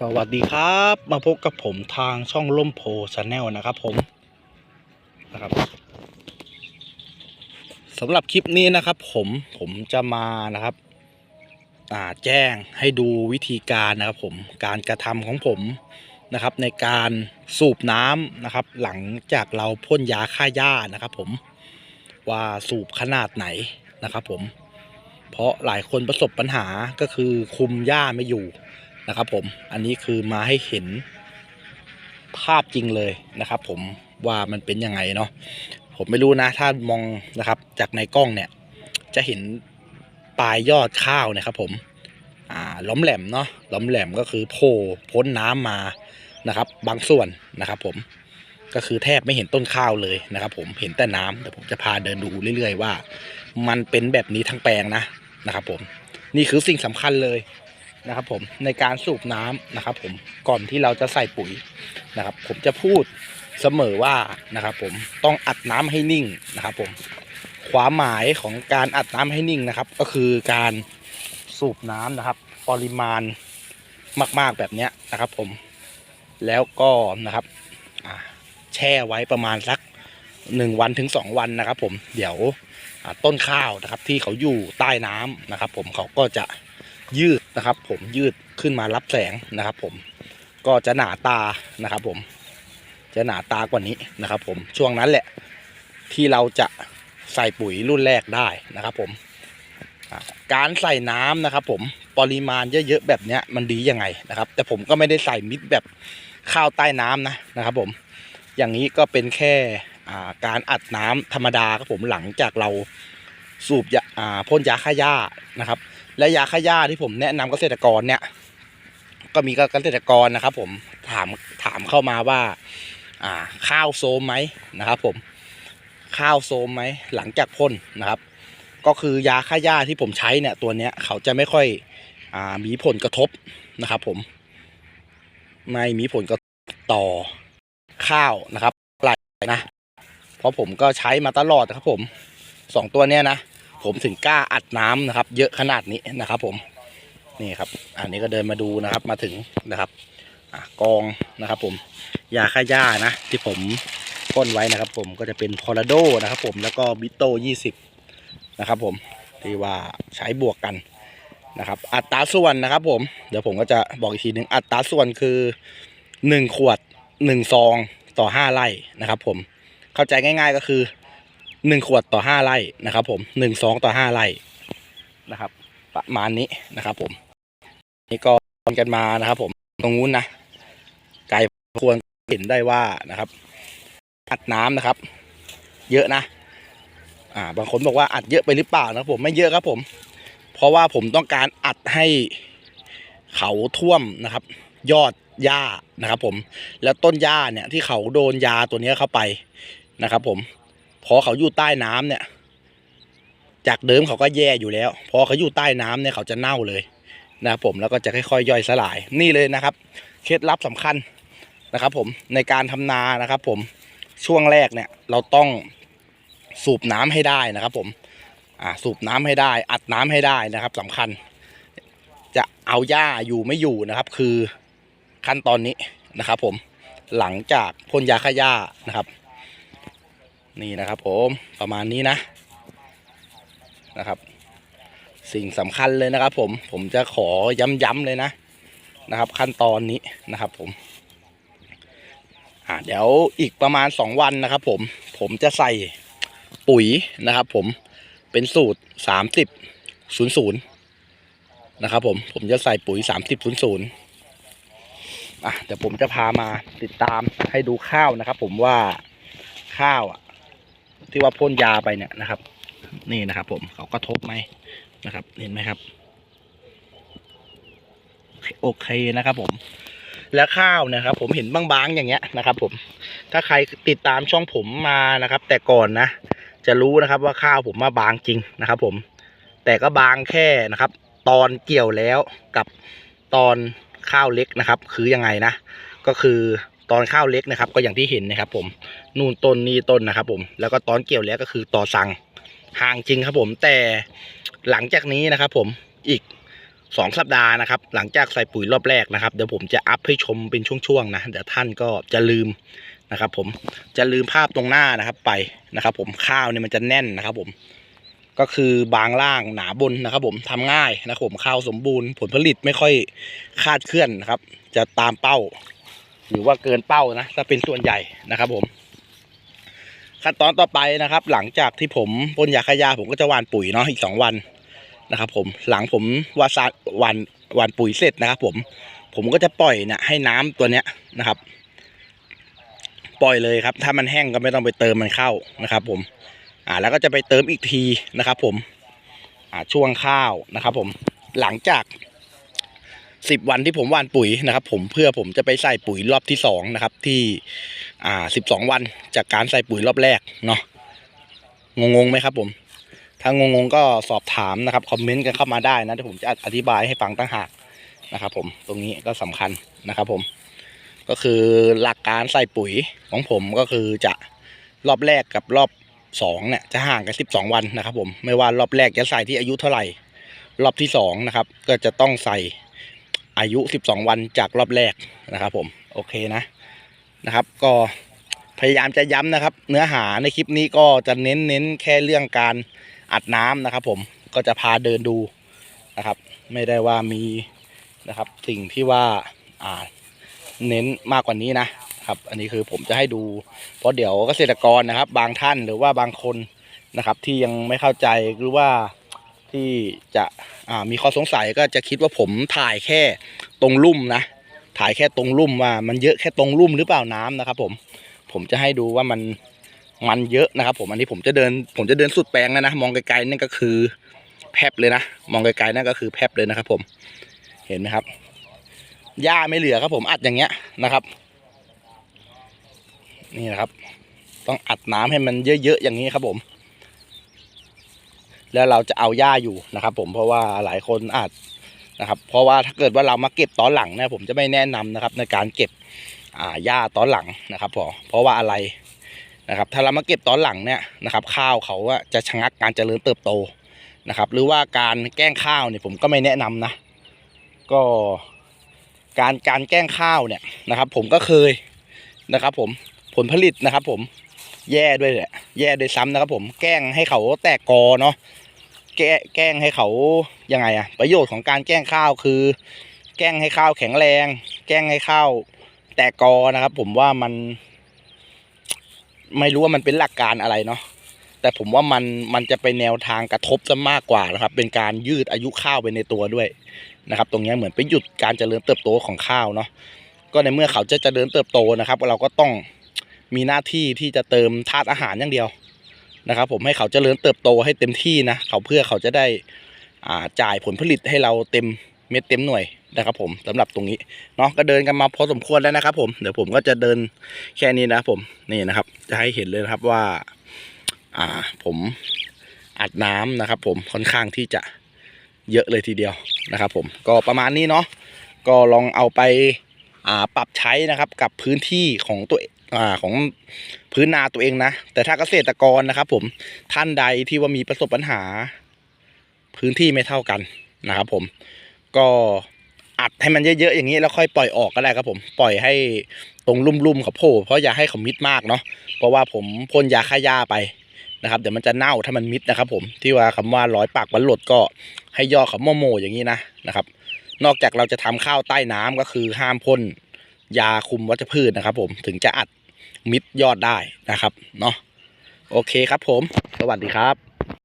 สวัสดีครับ มาพบกับผมทางช่องล่มโพชาแนลนะครับผมนะครับสำหรับคลิปนี้นะครับ ผมผมจะมานะครับอ่าแจ้งให้ดูวิธีการนะครับ ผมการกระทำของผมนะครับ ในการสูบน้ำนะครับ หลังจากเราพ่นยาฆ่าหญ้านะครับ ผมว่าสูบขนาดไหนนะครับ ผม เพราะหลายคนประสบปัญหาก็คือคุมหญ้าไม่อยู่ นะครับผมอันนี้คือมาให้เห็นภาพจริงเลยนะครับ ผมว่ามันเป็นยังไงเนาะผมไม่รู้นะ ถ้ามองนะครับ จากในกล้องเนี่ย จะเห็นปลายยอดข้าวนะครับ ผมอ่าล้อมแหลมเนาะล้อมแหลมก็คือโผล่พ้นน้ำมานะครับ บางส่วนนะครับ ผมก็คือแทบไม่เห็นต้นข้าวเลยนะครับ ผมเห็นแต่น้ำแต่ผมจะพาเดินดูเรื่อยๆว่า มันเป็นแบบนี้ทั้งแปลงนะนะครับ ผมนี่คือสิ่งสำคัญเลย นะครับผมในการสูบน้ำนะครับผมก่อนที่เราจะใส่ปุ๋ยนะครับ ผมจะพูดเสมอว่านะครับผมต้องอัดน้ำให้นิ่งนะครับผมความหมายของการอัดน้ำให้นิ่งนะครับ ก็คือการสูบน้ำนะครับ ปริมาณมาก ๆแบบนี้นะครับ ผมแล้วก็นะครับแช่ไว้ประมาณสักหนึ่งวันถึงสองวันนะครับ ผมเดี๋ยวต้นข้าวนะครับ ที่เขาอยู่ใต้น้ำนะครับ ผมเขาก็จะ ยืดนะครับ ผมยืดขึ้นมารับแสงนะครับ ผมก็จะหนาตานะครับ ผม จะหนาตากว่านี้นะครับ ผมช่วงนั้นแหละที่เราจะใส่ปุ๋ยรุ่นแรกได้นะครับ ผมการใส่น้ำนะครับ ผมปริมาณเยอะๆแบบเนี้ยมันดียังไงนะครับ แต่ผมก็ไม่ได้ใส่มิดแบบข้าวใต้น้ำนะนะครับ ผมอย่างนี้ก็เป็นแค่การอัดน้ำธรรมดาครับผมหลังจากเราสูบยาพ่นยาฆ่าหญ้านะครับ และยาฆ่าหญ้าที่ผมแนะนำเกษตรกรเนี่ย ก็มีเกษตรกรนะครับ ผมถามถามเข้ามาว่า อ่า ข้าวโซมไหมนะครับ ผมข้าวโซมไหมหลังจากพ่นนะครับ ก็คือยาฆ่าหญ้าที่ผมใช้เนี่ยตัวเนี้ยเขาจะไม่ค่อยอ่ามีผลกระทบนะครับ ผมไม่มีผลกระทบต่อข้าวนะครับไหลนะเพราะผมก็ใช้มาตลอดนะครับผมสองตัวเนี้ยนะ ผมถึงกล้าอัดน้ำนะครับ เยอะขนาดนี้นะครับ ผมนี่ครับ อันนี้ก็เดินมาดูนะครับ มาถึงนะครับอกองนะครับ ผมยาฆ่าหญ้านะ ที่ผมพ่นไว้นะครับ ผมก็จะเป็นพอร์โดนะครับ ผมแล้วก็บิโตยี่สิบนะครับ ผมที่ว่าใช้บวกกันนะครับ อัตราส่วนนะครับ ผมเดี๋ยวผมก็จะบอกอีกทีหนึ่งอัตราส่วนคือหนึ่งขวดหนึ่งซองต่อห้าไร่นะครับ ผมเข้าใจง่าย ๆ ก็คือ หนึ่งขวดต่อห้าไร่นะครับผมหนึ่งสองต่อห้าไร่นะครับ ประมาณนี้นะครับผม นี่ก็กันมานะครับ ผมตรงนู้นนะไกลควรเห็นได้ว่านะครับ อัดน้ำนะครับ เยอะนะ อ่า บางคนบอกว่าอัดเยอะไปหรือเปล่านะผมไม่เยอะครับผม เพราะว่าผมต้องการอัดให้เขาท่วมนะครับ ยอดหญ้านะครับ ผม แล้วต้นหญ้าเนี่ยที่เขาโดนยาตัวนี้เข้าไปนะครับ ผม พอเขาอยู่ใต้น้ำเนี่ย จากเดิมเขาก็แย่อยู่แล้ว พอเขาอยู่ใต้น้ำเนี่ยเขาจะเน่าเลยนะครับผมแล้วก็จะค่อยๆย่อยสลายนี่เลยนะครับ เคล็ดลับสำคัญนะครับ ผมในการทำนานะครับ ผมช่วงแรกเนี่ย เราต้องสูบน้ำให้ได้นะครับ ผมอ่าสูบน้ำให้ได้ อัดน้ำให้ได้นะครับสำคัญ จะเอาหญ้าอยู่ไม่อยู่นะครับ คือขั้นตอนนี้นะครับ ผมหลังจากพ่นยาฆ่าหญ้านะครับ นี่นะครับผมประมาณนี้นะนะครับ สิ่งสำคัญเลยนะครับ ผมผมจะขอย้ำๆเลยนะนะครับ ขั้นตอนนี้นะครับ ผมอ่าเดี๋ยวอีกประมาณสองวันนะครับ ผมผมจะใส่ปุ๋ยนะครับ ผมเป็นสูตรสามสิบศูนย์ศูนย์นะครับ ผมผมจะใส่ปุ๋ยสามสิบศูนย์ศูนย์อะเดี๋ยวผมจะพามาติดตามให้ดูข้าวนะครับ ผมว่าข้าวอะ ที่ว่าพ่นยาไปเนี่ยนะครับ นี่นะครับ ผมเขากระทบไหมนะครับ เห็นไหมครับ โอเคนะครับผมแล้วข้าวนะครับ ผมเห็นบางๆอย่างเงี้ยนะครับ ผม ถ้าใครติดตามช่องผมมานะครับ แต่ก่อนนะ จะรู้นะครับว่าข้าวผมมาบางจริงนะครับ ผม แต่ก็บางแค่นะครับ ตอนเกี่ยวแล้วกับตอนข้าวเล็กนะครับ คือยังไงนะ ก็คือ ตอนข้าวเล็กนะครับ ก็อย่างที่เห็นนะครับ ผมนู่นต้นนี่ต้นนะครับ ผมแล้วก็ตอนเกี่ยวแล้วก็คือต่อสั่งห่างจริงครับผมแต่หลังจากนี้นะครับ ผมอีกสองสัปดาห์นะครับ หลังจากใส่ปุ๋ยรอบแรกนะครับ เดี๋ยวผมจะอัพให้ชมเป็นช่วงๆนะเดี๋ยวท่านก็จะลืมนะครับ ผมจะลืมภาพตรงหน้านะครับไปนะครับ ผมข้าวเนี่ยมันจะแน่นนะครับ ผมก็คือบางล่างหนาบนนะครับ ผมทำง่ายนะครับผมข้าวสมบูรณ์ผลผลิตไม่ค่อยคาดเคลื่อนนะครับ จะตามเป้า หรือว่าเกินเป้านะถ้าเป็นส่วนใหญ่นะครับ ผม ขั้นตอนต่อไปนะครับ หลังจากที่ผมพ่นยาฆ่าผมก็จะหว่านปุ๋ยเนาะอีกสองวันนะครับ ผมหลังผมวาซาหว่านหว่านปุ๋ยเสร็จนะครับ ผมผมก็จะปล่อยเนี่ยให้น้ำตัวเนี้ยนะครับ ปล่อยเลยครับ ถ้ามันแห้งก็ไม่ต้องไปเติมมันเข้านะครับ ผม อ่า แล้วก็จะไปเติมอีกทีนะครับ ผม อ่าช่วงข้าวนะครับ ผม หลังจาก สิบวันที่ผมหว่านปุ๋ยนะครับ ผมเพื่อผมจะไปใส่ปุ๋ยรอบที่สองนะครับ ที่อ่าสิบสองวันจากการใส่ปุ๋ยรอบแรกเนาะงงๆไหมครับ ผม ถ้างงๆก็สอบถามนะครับคอมเมนต์กันเข้ามาได้นะเดี๋ยวผมจะอธิบายให้ฟังตั้งหากนะครับ ผมตรงนี้ก็สำคัญนะครับ ผม ก็คือหลักการใส่ปุ๋ยของผมก็คือจะรอบแรกกับรอบสองเนี่ยจะห่างกันสิบสองวันนะครับ ผมไม่ว่ารอบแรกจะใส่ที่อายุเท่าไหร่ รอบที่สองนะครับ ก็จะต้องใส่ อายุสิบสองวันจากรอบแรกนะครับ ผมโอเคนะนะครับ ก็พยายามจะย้ำนะครับ เนื้อหาในคลิปนี้ก็จะเน้นเน้นแค่เรื่องการอัดน้ำนะครับ ผมก็จะพาเดินดูนะครับ ไม่ได้ว่ามีนะครับ สิ่งที่ว่าอ่าเน้นมากกว่านี้นะครับ อันนี้คือผมจะให้ดู เพราะเดี๋ยวเกษตรกรนะครับ บางท่านหรือว่าบางคนนะครับ ที่ยังไม่เข้าใจหรือว่า ที่จะมีข้อสงสัยก็จะคิดว่าผมถ่ายแค่ตรงลุ่มนะ ถ่ายแค่ตรงลุ่มว่ามันเยอะแค่ตรงลุ่มหรือเปล่าน้ำนะครับ ผมผมจะให้ดูว่ามันมันเยอะนะครับ ผมอันนี้ผมจะเดิน ผมจะเดินสุดแปลงแล้วนะมองไกลๆนั่นก็คือแพบเลยนะมองไกลๆนั่นก็คือแพบเลยนะครับ ผมเห็นไหมครับหญ้าไม่เหลือครับ ผมอัดอย่างเงี้ยนะครับ นี่นะครับ ต้องอัดน้ำให้มันเยอะๆอย่างนี้ครับผม แล้วเราจะเอาหญ้าอยู่นะครับ ผมเพราะว่าหลายคนอาจนะครับ เพราะว่าถ้าเกิดว่าเรามาเก็บตอนหลังเนี่ยผมจะไม่แนะนำนะครับ ในการเก็บอ่าหญ้าตอนหลังนะครับพอเพราะว่าอะไรนะครับ ถ้าเรามาเก็บตอนหลังเนี่ยนะครับ ข้าวเขาจะชะงักการเจริญเติบโตนะครับ หรือว่าการแกล้งข้าวเนี่ยผมก็ไม่แนะนำนะ ก็การการแกล้งข้าวเนี่ยนะครับ ผมก็เคยนะครับ ผมผลผลิตนะครับ ผมแย่ด้วยแหละแย่ด้วยซ้ำนะครับ ผมแกล้งให้เขาแตกกอเนาะ แก้แกล้งให้เขายังไงอะประโยชน์ของการแกล้งข้าวคือ แกล้งให้ข้าวแข็งแรง แกล้งให้ข้าวแตกกอนะครับ ผมว่ามัน ไม่รู้ว่ามันเป็นหลักการอะไรเนาะแต่ผมว่ามันมันจะไปแนวทางกระทบซะมากกว่านะครับ เป็นการยืดอายุข้าวไปในตัวด้วยนะครับ ตรงนี้เหมือนไปหยุดการเจริญเติบโตของข้าวเนาะก็ในเมื่อเขาจะเจริญเติบโตนะครับ เราก็ต้องมีหน้าที่ที่จะเติมธาตุอาหารอย่างเดียว นะครับ ผมให้เขาเจริญเติบโตให้เต็มที่นะเขาเพื่อเขาจะได้จ่ายผลผลิตให้เราเต็มเม็ดเต็มหน่วยนะครับผมสำหรับตรงนี้เนาะก็เดินกันมาพอสมควรแล้วนะครับ ผมเดี๋ยวผมก็จะเดินแค่นี้นะผมนี่นะครับ จะให้เห็นเลยครับว่า อ่าผมอัดน้ำนะครับ ผมค่อนข้างที่จะเยอะเลยทีเดียวนะครับ ผมก็ประมาณนี้เนาะก็ลองเอาไปอ่าปรับใช้นะครับกับพื้นที่ของตัว อ่าของพื้นนาตัวเองนะ แต่ถ้าเกษตรกรนะครับ ผมท่านใดที่ว่ามีประสบปัญหา พื้นที่ไม่เท่ากันนะครับผมก็อัดให้มันเยอะๆอย่างนี้แล้วค่อยปล่อยออกก็ได้ครับผมปล่อยให้ตรงลุ่มๆเขาโผล่เพราะอย่าให้เขามิดมากเนาะเพราะว่าผมพ่นยาฆ่าหญ้าไปนะครับเดี๋ยวมันจะเน่าถ้ามันมิดนะครับ ผมที่ว่าคำว่าร้อยปากวันหลดก็ให้ย่อเขาโมโมอย่างนี้นะนะครับ นอกจากเราจะทำข้าวใต้น้ำก็คือห้ามพ่นยาคุมวัชพืชนะครับ ผมถึงจะอัด มิดยอดได้นะครับเนาะโอเคครับผม สวัสดีครับ